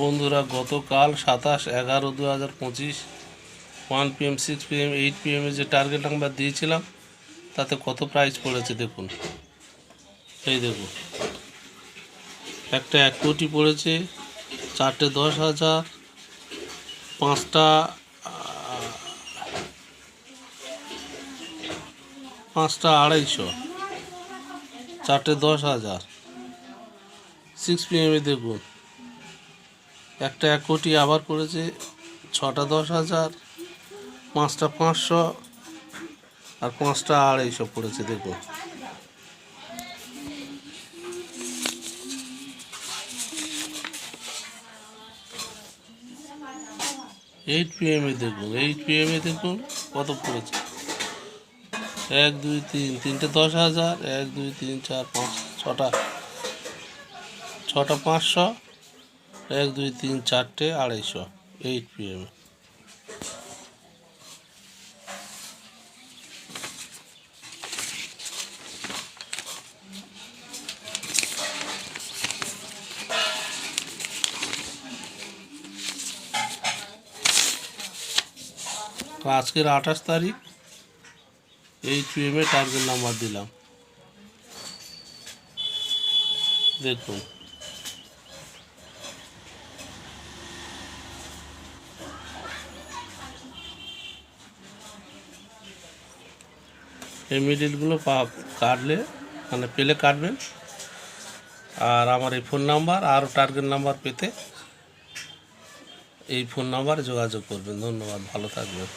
বন্ধুরা, গতকাল সাতাশ এগারো দু হাজার পঁচিশ one PM six PM eight পিএমে যে টার্গেট নাম্বার দিয়েছিলাম, তাতে কত প্রাইস পড়েছে দেখুন। এই দেখুন। একটা এক কোটি পড়েছে, চারটে দশ হাজার, পাঁচটা পাঁচটা আড়াইশো, চারটে দশ হাজার। সিক্স পিএমে দেখুন। একটা এক কোটি আবার করেছে, ছটা দশ হাজার, পাঁচটা পাঁচশো, আর পাঁচটা আড়াইশো পড়েছে দেখুন। এইট পিএমে দেখুন এইট পিএমে দেখুন কত পড়েছে। এক, দুই, তিন, তিনটে দশ হাজার, এক, দুই, তিন, চার, পাঁচ, ছটা ছটা পাঁচশো এক, দুই, তিন, চারটে, আড়াইশো এইট পিএম আজকের আঠাশ তারিখ এইট পিএমে টার্গেট নাম্বার দিলাম। দেখুন। এই মিডিলগুলো কাটলে মানে পেলে কাটবেন। আর আমার এই ফোন নাম্বার আর টার্গেট নাম্বার পেতে এই ফোন নাম্বারে যোগাযোগ করবেন। ধন্যবাদ, ভালো থাকবেন।